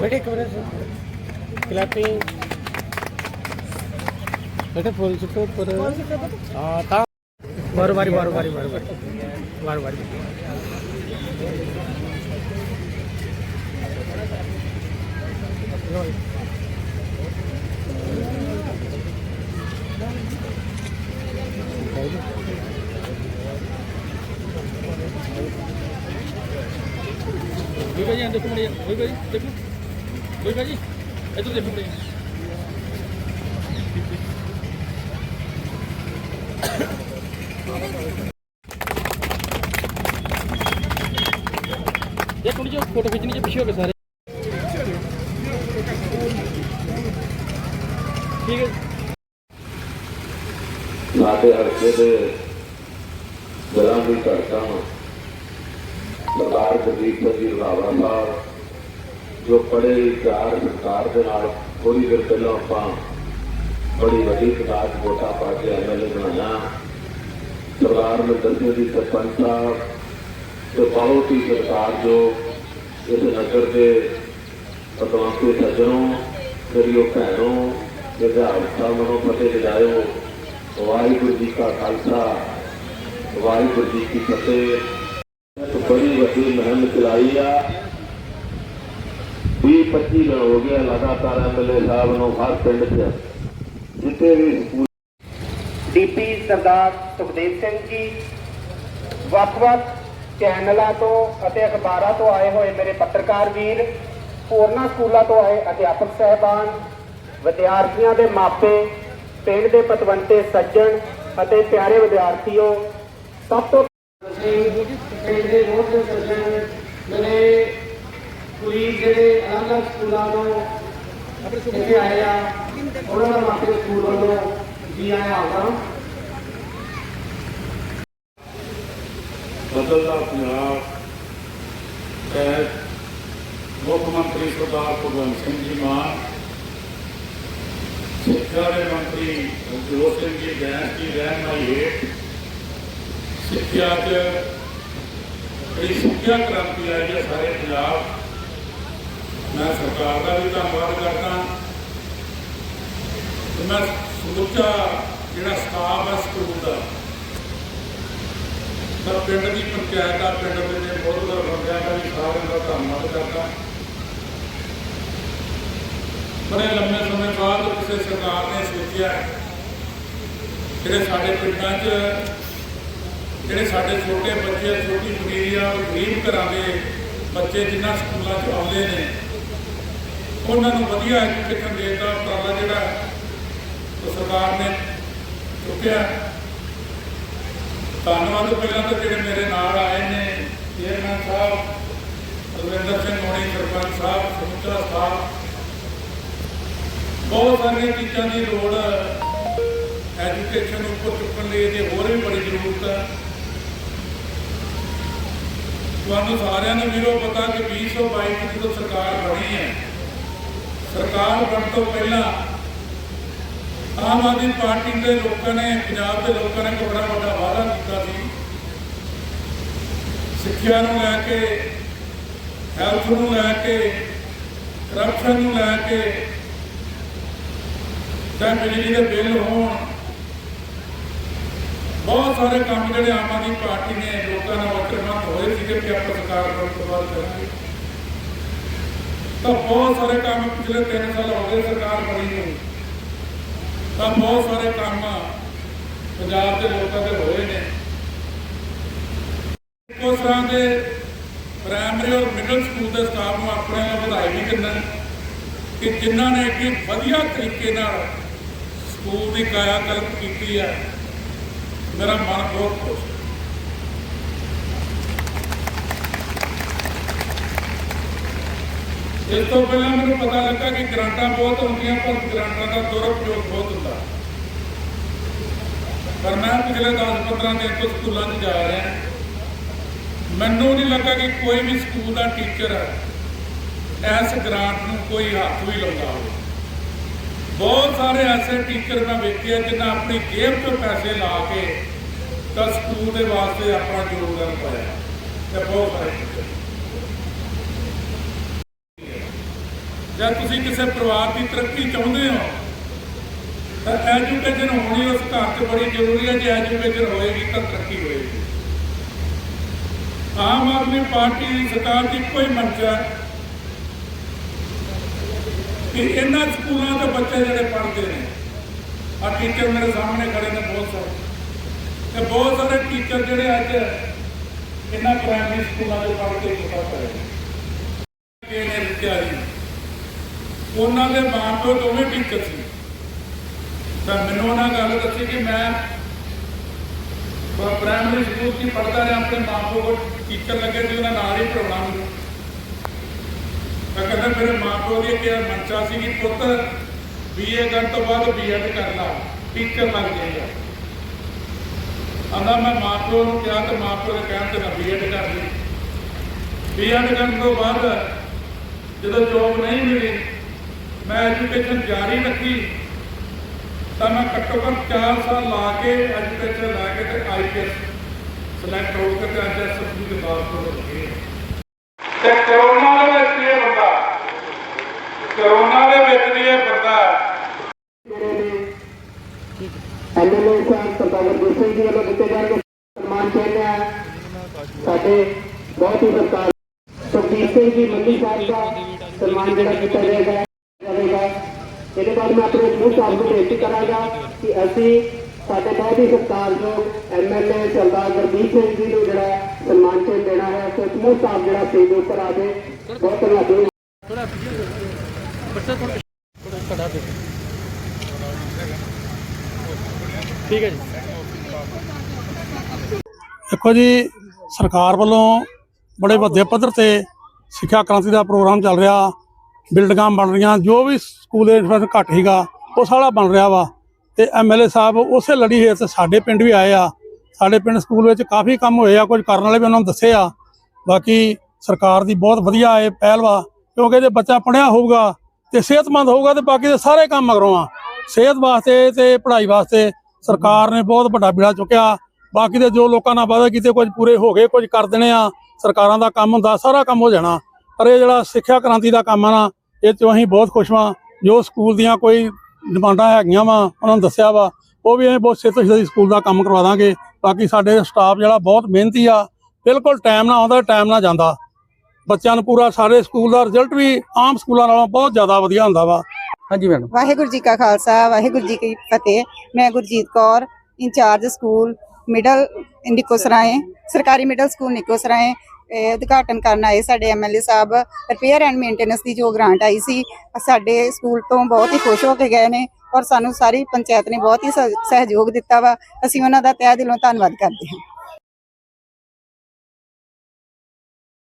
ਬੇਟੇ ਕਮਰੇ ਕਲੈਪਿੰਗ ਬੇਟੇ ਫੁੱਲ ਸੁੱਟੋ ਉੱਪਰ ਹਾਂ ਤਾਂ ਬਾਰ ਵਾਰੀ ਬਾਰ ਵਾਰੀ ਬਾਰ ਬਾਰੀ ਬਾਰ ਬਾਰੀ ਕੋਈ ਭਾਜੀ ਦੇਖੋ ਮੜੇ ਕੋਈ ਭਾਜੀ ਦੇਖੋ। ਕੋਈ ਭਾਜੀ ਇੱਧਰ ਦੇਖੋ ਮੜੇ ਇਹ ਥੋੜੀ ਜਿਹੀ, ਫੋਟੋ ਖਿੱਚਣੀ ਜੇ ਪਿੱਛੇ ਹੋ ਕੇ ਸਾਰੇ। ਠੀਕ ਹੈ ਸਾਡੇ ਹਲਕੇ ਦੇ ਦਲਾਂ ਦੀ ਧੜਕਾਂ ਸਰਦਾਰ ਗੁਰਦੀਪ ਸਿੰਘ ਜੀ ਰੰਧਾਵਾ ਸਾਹਿਬ, ਜੋ ਪੜੇ ਚਾਰ ਸਰਕਾਰ ਦੇ ਨਾਲ ਥੋੜੀ ਦੇਰ ਪਹਿਲਾਂ ਆਪਾਂ ਬੜੀ ਵੱਡੀ ਕਿਤਾਬ ਵੋਟਾਂ ਪਾ ਕੇ ਐਮਐਲਏ ਬਣਾਇਆ। ਸਰਦਾਰ ਮਿੰਦਰ ਸਿੰਘ ਜੀ ਸਰਪੰਚ ਸਾਹਿਬ ਤੇ ਬਹੁਤ ਹੀ ਸਰਕਾਰ ਜੋ ਇਸ ਨਗਰ ਦੇ ਪਤਵੰਤੇ ਸੱਜਣੋਂ ਮੇਰੀਓ ਭੈਣੋਂ ਤੇ ਹਸਤਾ ਮਨੋਂ ਫਤਿਹ ਜਗਾਇਓ ਵਾਹਿਗੁਰੂ ਜੀ ਕਾ ਖਾਲਸਾ, ਵਾਹਿਗੁਰੂ ਜੀ ਕੀ ਫਤਿਹ। ਬੜੀ ਵੱਡੀ ਮਹਿੰਮ ਚਲਾਈ ਆ। 25 ਦਿਨ ਹੋ ਗਏ ਲਗਾਤਾਰ ਐਮਐਲਏ ਸਾਹਿਬ ਨੂੰ ਹਰ ਪਿੰਡ 'ਚ, ਜਿੱਥੇ ਵੀ ਸਕੂਲ ਡੀਪੀ ਸਰਦਾਰ ਸੁਖਦੇਵ ਸਿੰਘ ਜੀ, ਵੱਖ-ਵੱਖ ਚੈਨਲਾਂ ਤੋਂ ਅਤੇ ਅਖਬਾਰਾਂ ਤੋਂ ਆਏ ਹੋਏ ਮੇਰੇ ਪੱਤਰਕਾਰ ਵੀਰ ਹੋਰਨਾਂ ਸਕੂਲਾਂ ਤੋਂ ਆਏ ਅਧਿਆਪਕ ਸਹਿਬਾਨ, ਵਿਦਿਆਰਥੀਆਂ ਦੇ ਮਾਪੇ, ਪਿੰਡ ਦੇ ਪਤਵੰਤੇ, ਸੱਜਣ ਅਤੇ ਪਿਆਰੇ ਵਿਦਿਆਰਥੀਓ, ਸਭ ਤੋਂ ਪਿੰਡ ਦੇ ਬਹੁਤ ਦੇ ਸੱਜਣ ਮੇਰੇ ਕੁੜੀ ਜਿਹੜੇ ਅਲੱਗ ਸਕੂਲਾਂ ਤੋਂ ਇੱਥੇ ਆਏ ਆ, ਉਹਨਾਂ ਦਾ ਮਾਪੇ ਸਕੂਲ ਵੱਲੋਂ ਜੀ ਆਇਆਂ ਆਉਂਦਾ ਬਦਲਦਾ ਪੰਜਾਬ ਹੈ, ਮੁੱਖ ਮੰਤਰੀ ਸਰਦਾਰ ਭਗਵੰਤ ਸਿੰਘ ਜੀ ਮਾਨ, ਸਿੱਖਿਆ ਦੇ ਮੰਤਰੀ ਜੋਤ ਸਿੰਘ ਜੀ ਬੈਂਸ ਦੀ ਰਹਿਨਮਾਈ ਹੇਠ ਸਿੱਖਿਆ 'ਚ ਜਿਹੜੀ ਸਿੱਖਿਆ ਕ੍ਰਾਂਤੀ ਆਈ ਹੈ ਸਾਰੇ ਪੰਜਾਬ, ਮੈਂ ਸਰਕਾਰ ਦਾ ਵੀ ਧੰਨਵਾਦ ਕਰਦਾ। ਤੇ ਮੈਂ ਸਮੁੱਚਾ ਜਿਹੜਾ ਸਟਾਫ ਹੈ ਸਕੂਲ ਦਾ ਤਾਂ ਪਿੰਡ ਦੀ ਪੰਚਾਇਤ ਦਾ ਪਿੰਡ ਦੇ ਬਹੁਤ ਬੰਦਿਆਂ ਦਾ ਵੀ ਸਾਰਿਆਂ ਦਾ ਧੰਨਵਾਦ ਕਰਦਾ। ਬੜੇ ਲੰਮੇ ਸਮੇਂ ਬਾਅਦ ਕਿਸੇ ਸਰਕਾਰ ਨੇ ਸੋਚਿਆ ਜਿਹੜੇ ਸਾਡੇ ਪਿੰਡਾਂ 'ਚ ਜਿਹੜੇ ਸਾਡੇ ਛੋਟੇ ਬੱਚੇ, ਛੋਟੀ ਪਨੀਰੀ ਗਰੀਬ ਘਰਾਂ ਦੇ ਬੱਚੇ ਜਿਨ੍ਹਾਂ ਸਕੂਲਾਂ 'ਚ ਆਉਂਦੇ ਨੇ, ਉਹਨਾਂ ਨੂੰ ਵਧੀਆ ਐਜੂਕੇਸ਼ਨ ਦੇਣ ਦਾ ਉਪਰਾਲਾ ਜਿਹੜਾ ਉਹ ਸਰਕਾਰ ਨੇ ਚੁੱਕਿਆ। ਧੰਨਵਾਦ ਪਹਿਲਾਂ ਤਾਂ ਜਿਹੜੇ ਮੇਰੇ ਨਾਲ ਆਏ ਨੇ ਚੇਅਰਮੈਨ ਸਾਹਿਬ, ਰਵਿੰਦਰ ਸਿੰਘ ਹੋਣੀ ਸਰਪੰਚ ਸਾਹਿਬ, ਸਮੁੱਚਾ ਸਟਾਫ ਬਹੁਤ ਸਾਰੀਆਂ ਚੀਜ਼ਾਂ ਦੀ ਲੋੜ ਐਜੂਕੇਸ਼ਨ ਉੱਪਰ ਚੁੱਕਣ ਲਈ ਤੇ ਹੋਰ ਵੀ ਬੜੀ ਜ਼ਰੂਰਤ ਹੈ। ਤੁਹਾਨੂੰ ਸਾਰਿਆਂ ਨੂੰ ਵੀਰੋ ਪਤਾ ਕਿ 2022 ਵਿੱਚ ਜਦੋਂ ਸਰਕਾਰ ਬਣੀ ਹੈ, ਸਰਕਾਰ ਬਣਨ ਤੋਂ ਪਹਿਲਾਂ ਆਮ ਆਦਮੀ ਪਾਰਟੀ ਦੇ ਲੋਕਾਂ ਨੇ, ਪੰਜਾਬ ਦੇ ਲੋਕਾਂ ਨੇ ਬੜਾ ਵੱਡਾ ਵਾਅਦਾ ਕੀਤਾ ਸੀ। ਸਿੱਖਿਆ ਨੂੰ ਲੈ ਕੇ ਹੈਲਥ ਨੂੰ ਲੈ ਕੇ ਕਰਪਸ਼ਨ ਨੂੰ ਲੈ ਕੇ ਤਾਂ ਬਿਜਲੀ ਦੇ ਬਿੱਲ ਹੋਣ, ਬਹੁਤ ਸਾਰੇ ਕੰਮ ਜਿਹੜੇ ਆਮ ਆਦਮੀ ਪਾਰਟੀ ਨੇ ਲੋਕਾਂ ਨਾਲ ਵਚਨਬੱਧ ਹੋਏ ਸੀਗੇ ਸਰਕਾਰ ਬਣਨ ਤੋਂ ਬਾਅਦ ਕਰਾਂਗੇ ਤਾਂ ਬਹੁਤ ਸਾਰੇ ਕੰਮ ਪਿਛਲੇ 3 ਸਾਲ ਹੋ ਗਏ ਸਰਕਾਰ ਬਣੀ ਨੂੰ ਤਾਂ ਬਹੁਤ ਸਾਰੇ ਕੰਮ ਪੰਜਾਬ ਦੇ ਲੋਕਾਂ ਦੇ ਹੋਏ ਨੇ। ਉਸ ਤਰ੍ਹਾਂ ਦੇ ਪ੍ਰਾਇਮਰੀ ਔਰ ਮਿਡਲ ਸਕੂਲ ਦੇ ਸਟਾਫ ਨੂੰ ਆਪਣੇ ਨਾਲ ਵਧਾਈ ਵੀ ਦਿੰਦਾ ਕਿ ਜਿਨ੍ਹਾਂ ਨੇ ਕਿ ਵਧੀਆ ਤਰੀਕੇ ਨਾਲ ਸਕੂਲ ਦੀ ਕਾਇਆ ਕਲਪ ਕੀਤੀ ਹੈ। ਮੇਰਾ ਮਨ ਬਹੁਤ ਖੁਸ਼ ਇਸ ਤੋਂ ਪਹਿਲਾਂ ਮੈਨੂੰ ਪਤਾ ਲੱਗਾ ਕਿ ਗ੍ਰਾਂਟਾਂ ਬਹੁਤ ਹੁੰਦੀਆਂ, ਪਰ ਗ੍ਰਾਂਟਾਂ ਦਾ ਦੁਰਉਪਯੋਗ ਬਹੁਤ ਹੁੰਦਾ। ਪਰ ਮੈਂ ਪਿਛਲੇ 10-15 ਦਿਨ ਤੋਂ ਸਕੂਲਾਂ 'ਚ ਜਾ ਰਿਹਾ ਮੈਨੂੰ ਨਹੀਂ ਲੱਗਾ ਕਿ ਕੋਈ ਵੀ ਸਕੂਲ ਦਾ ਟੀਚਰ ਇਸ ਗ੍ਰਾਂਟ ਨੂੰ ਕੋਈ ਹੱਥ ਵੀ ਲਾਉਂਦਾ ਹੋਵੇ। ਬਹੁਤ ਸਾਰੇ ਐਸੇ ਟੀਚਰ ਮੈਂ ਵੇਖੇ ਆ, ਜਿਨ੍ਹਾਂ ਆਪਣੀ ਜੇਬ ਤੋਂ ਪੈਸੇ ਲਾ ਕੇ ਤਾਂ ਸਕੂਲ ਦੇ ਵਾਸਤੇ ਆਪਣਾ ਯੋਗਦਾਨ ਪਾਇਆ। ਤੇ ਬਹੁਤ ਸਾਰੇ teacher। ਜਾਂ ਤੁਸੀਂ ਕਿਸੇ ਪਰਿਵਾਰ ਦੀ ਤਰੱਕੀ ਚਾਹੁੰਦੇ ਹੋ, ਤਾਂ ਐਜੂਕੇਸ਼ਨ ਹੋਣੀ ਉਸ ਘਰ 'ਚ ਬੜੀ ਜ਼ਰੂਰੀ ਹੈ। ਜੇ ਐਜੂਕੇਸ਼ਨ ਹੋਏਗੀ, ਤਾਂ ਤਰੱਕੀ ਹੋਏਗੀ। ਆਮ ਆਦਮੀ ਪਾਰਟੀ ਦੀ ਸਰਕਾਰ ਦੀ ਕੋਈ ਮੰਸ਼ਾ ਕਿ ਇਹਨਾਂ ਸਕੂਲਾਂ ਦੇ ਬੱਚੇ ਜਿਹੜੇ ਪੜ੍ਹਦੇ ਨੇ ਆ ਟੀਚਰ ਮੇਰੇ ਸਾਹਮਣੇ ਖੜੇ ਨੇ, ਬਹੁਤ ਸਾਰੇ। ਤੇ ਬਹੁਤ ਸਾਰੇ ਟੀਚਰ ਜਿਹੜੇ ਅੱਜ ਇਹਨਾਂ ਪ੍ਰਾਇਮਰੀ ਸਕੂਲਾਂ ਦੇ ਪੜ੍ਹ ਕੇ ਕਿਤਾ ਕਰੇ। ਨੇ ਵਿਚਾਰੀ। ਉਹਨਾਂ ਦੇ ਮਾਂ ਪਿਓ ਦੋਵੇਂ ਟੀਚਰ ਸੀ। ਤਾਂ ਮੈਨੂੰ ਉਹਨਾਂ ਗੱਲ ਦੱਸੀ ਕਿ ਮੈਂ ਪ੍ਰਾਇਮਰੀ ਸਕੂਲ 'ਚ ਪੜ੍ਹਦਾ ਰਿਹਾ, ਆਪਣੇ ਮਾਂ ਪਿਓ ਕੋਲ ਟੀਚਰ ਲੱਗੇ ਸੀ, ਉਹਨਾਂ ਨਾਲ ਹੀ ਪੜ੍ਹਾਉਣਾ ਮੈਨੂੰ ਤਾਂ ਕਹਿੰਦਾ ਮੇਰੇ ਮਾਂ ਪਿਓ ਦੀ ਕਿਹਾ ਮਨਸ਼ਾ ਸੀ ਕਿ ਪੁੱਤ ਬੀਏ ਕਰਨ ਤੋਂ ਬਾਅਦ ਬੀਐਡ ਕਰ ਲਾ ਟੀਚਰ ਲੱਗ ਜਾਏਗਾ। ਆਂਦਾ ਮੈਂ ਮਾਂ ਪਿਓ ਨੂੰ ਕਿਹਾ ਤੇ ਮਾਂ ਪਿਓ ਦੇ ਕਹਿਣ ਤੇ ਮੈਂ ਬੀਐਡ ਕਰ ਲਈ। ਬੀਐਡ ਕਰਨ ਤੋਂ ਬਾਅਦ ਜਦੋਂ ਜੋਬ ਨਹੀਂ ਮਿਲੀ ਮੈਂ ਐਜੂਕੇਸ਼ਨ ਜਾਰੀ ਰੱਖੀ ਤਾਂ ਮੈਂ ਘੱਟੋ ਘੱਟ 4 ਸਾਲ ਲਾ ਕੇ ਐਜੂਕੇਸ਼ਨ ਲਾ ਕੇ ਤੇ ਆਈਪੀਐਸ ਸਿਲੈਕਟ ਹੋ ਕੇ ਤੇ ਅੱਜ ਐਸਐਸਬੀ ਦੇ ਬਾਅਦ ਤੋਂ ਲੱਗੇ ਤੇ ਕਰੋਨਾ ਦੇ ਵਿੱਚ ਵੀ ਇਹ ਬੰਦਾ ਕਰੋਨਾ ਦੇ ਵਿੱਚ ਵੀ ਇਹ ਬੰਦਾ ਐਮਐਲਏ ਸਾਹਿਬ ਸਰਦਾਰ ਗੁਰਜੀਤ ਸਿੰਘ ਜੀ ਵੱਲੋਂ ਦਿੱਤੇ ਜਾਣਗੇ ਸਨਮਾਨ ਚਿੰਨ੍ਹ ਹੈ ਸਾਡੇ ਬਹੁਤ ਹੀ ਸਰਕਾਰ ਸੁਖਬੀਰ ਸਿੰਘ ਜੀ ਮੰਡੀ ਸਾਹਿਬ ਦਾ ਸਨਮਾਨ ਜਿਹੜਾ ਕੀਤਾ ਜਾਏਗਾ ਜਾਵੇਗਾ ਇਹਦੇ ਬਾਅਦ ਮੈਂ ਆਪਣੇ ਸਮੂਹ ਸਾਹਿਬ ਨੂੰ ਬੇਨਤੀ ਕਰਾਂਗਾ ਕਿ ਅਸੀਂ ਸਾਡੇ ਬਹੁਤ ਹੀ ਸਤਿਕਾਰਯੋਗ ਐਮਐਲਏ ਸਰਦਾਰ ਗੁਰਦੀਪ ਸਿੰਘ ਜੀ ਨੂੰ ਜਿਹੜਾ ਸਨਮਾਨ ਚਿੰਨ੍ਹ ਦੇਣਾ ਹੈ ਸੋ ਸਮੂਹ ਸਾਹਿਬ ਜਿਹੜਾ ਸਟੇਜ ਉੱਪਰ ਆ ਜਾਏ ਬਹੁਤ ਧੰਨਵਾਦੀ ਥੋੜਾ ਬੱਚਾ ਥੋੜਾ ਖੜਾ ਦੇ ਠੀਕ ਹੈ ਜੀ। ਦੇਖੋ ਜੀ, ਸਰਕਾਰ ਵੱਲੋਂ ਬੜੇ ਵੱਡੇ ਪੱਧਰ ਤੇ ਸਿੱਖਿਆ ਕ੍ਰਾਂਤੀ ਦਾ ਪ੍ਰੋਗਰਾਮ ਚੱਲ ਰਿਹਾ। ਬਿਲਡਿੰਗਾਂ ਬਣ ਰਹੀਆਂ, ਜੋ ਵੀ ਸਕੂਲ ਦੇ ਇਨਫਰਾਸਟ੍ਰਕਚਰ ਘੱਟ ਹੀਗਾ ਉਹ ਸਾਰਾ ਬਣ ਰਿਹਾ ਵਾ। ਤੇ ਐਮਐਲਏ ਸਾਹਿਬ ਉਸੇ ਲੜੀ ਹੇਠ ਤੇ ਸਾਡੇ ਪਿੰਡ ਵੀ ਆਏ ਆ। ਸਾਡੇ ਪਿੰਡ ਸਕੂਲ ਵਿੱਚ ਕਾਫੀ ਕੰਮ ਹੋਏ ਆ, ਕੁਝ ਕਰਨ ਵਾਲੇ ਵੀ ਉਹਨਾਂ ਨੂੰ ਦੱਸੇ ਆ। ਬਾਕੀ ਸਰਕਾਰ ਦੀ ਬਹੁਤ ਵਧੀਆ ਇਹ ਪਹਿਲ ਵਾ, ਕਿਉਂਕਿ ਜੇ ਬੱਚਾ ਪੜ੍ਹਿਆ ਹੋਊਗਾ ਤੇ ਸਿਹਤਮੰਦ ਹੋਊਗਾ ਤੇ ਬਾਕੀ ਦੇ ਸਾਰੇ ਕੰਮ ਮਗਰੋਂ ਆ। ਸਿਹਤ ਵਾਸਤੇ ਤੇ ਪੜ੍ਹਾਈ ਵਾਸਤੇ ਸਰਕਾਰ ਨੇ ਬਹੁਤ ਵੱਡਾ ਬੀੜਾ ਚੁੱਕਿਆ। ਬਾਕੀ ਦੇ ਜੋ ਲੋਕਾਂ ਨਾਲ ਵਾਅਦਾ ਕੀਤੇ, ਕੁਝ ਪੂਰੇ ਹੋ ਗਏ, ਕੁਝ ਕਰ ਦੇਣੇ ਆ। ਸਰਕਾਰਾਂ ਦਾ ਕੰਮ ਹੁੰਦਾ, ਸਾਰਾ ਕੰਮ ਹੋ ਜਾਣਾ। ਪਰ ਇਹ ਜਿਹੜਾ ਸਿੱਖਿਆ ਕ੍ਰਾਂਤੀ ਦਾ ਕੰਮ ਆ ਨਾ, ਇਹ ਤੋਂ ਅਸੀਂ ਬਹੁਤ ਖੁਸ਼ ਹਾਂ ਜੋ ਸਕੂਲ ਦੀਆਂ ਕੋਈ ਡਿਮਾਂਡਾਂ ਹੈਗੀਆਂ ਵਾ, ਉਹਨਾਂ ਨੂੰ ਦੱਸਿਆ ਵਾ, ਉਹ ਵੀ ਅਸੀਂ ਬਹੁਤ ਛੇਤੀ ਛੇਤੀ ਸਕੂਲ ਦਾ ਕੰਮ ਕਰਵਾ ਦਾਂਗੇ। ਬਾਕੀ ਸਾਡੇ ਸਟਾਫ ਜਿਹੜਾ ਬਹੁਤ ਮਿਹਨਤੀ ਆ, ਬਿਲਕੁਲ ਟਾਈਮ ਨਾਲ ਆਉਂਦਾ, ਟਾਈਮ ਨਾਲ ਜਾਂਦਾ। ਬੱਚਿਆਂ ਨੂੰ ਪੂਰਾ ਸਾਰੇ ਸਕੂਲ ਦਾ ਰਿਜ਼ਲਟ ਵੀ ਆਮ ਸਕੂਲਾਂ ਨਾਲੋਂ ਬਹੁਤ ਜ਼ਿਆਦਾ ਵਧੀਆ ਹੁੰਦਾ ਵਾ। ਹਾਂਜੀ ਮੈਡਮ। ਵਾਹਿਗੁਰੂ ਜੀ ਕਾ ਖਾਲਸਾ, ਵਾਹਿਗੁਰੂ ਜੀ ਕੀ ਫਤਿਹ। ਮੈਂ Gurjeet Kaur, incharge school middle Nikosarai ਸਰਕਾਰੀ ਮਿਡਲ ਸਕੂਲ ਨਿਕੋਸਰਾਏ ਉਦਘਾਟਨ ਕਰਨ ਆਏ ਸਾਡੇ ਐਮਐਲਏ ਸਾਹਿਬ ਰਿਪੇਅਰ ਐਂਡ ਮੇਨਟੇਨੈਂਸ ਦੀ ਜੋ ਗ੍ਰਾਂਟ ਆਈ ਸੀ, ਸਾਡੇ ਸਕੂਲ ਤੋਂ ਬਹੁਤ ਹੀ ਖੁਸ਼ ਹੋ ਕੇ ਗਏ ਨੇ ਔਰ ਸਾਨੂੰ ਸਾਰੀ ਪੰਚਾਇਤ ਨੇ ਬਹੁਤ ਹੀ ਸਹਿ- ਸਹਿਯੋਗ ਦਿੱਤਾ ਵਾ। ਅਸੀਂ ਉਹਨਾਂ ਦਾ ਤਹਿ ਦਿਲੋਂ ਧੰਨਵਾਦ ਕਰਦੇ ਹਾਂ।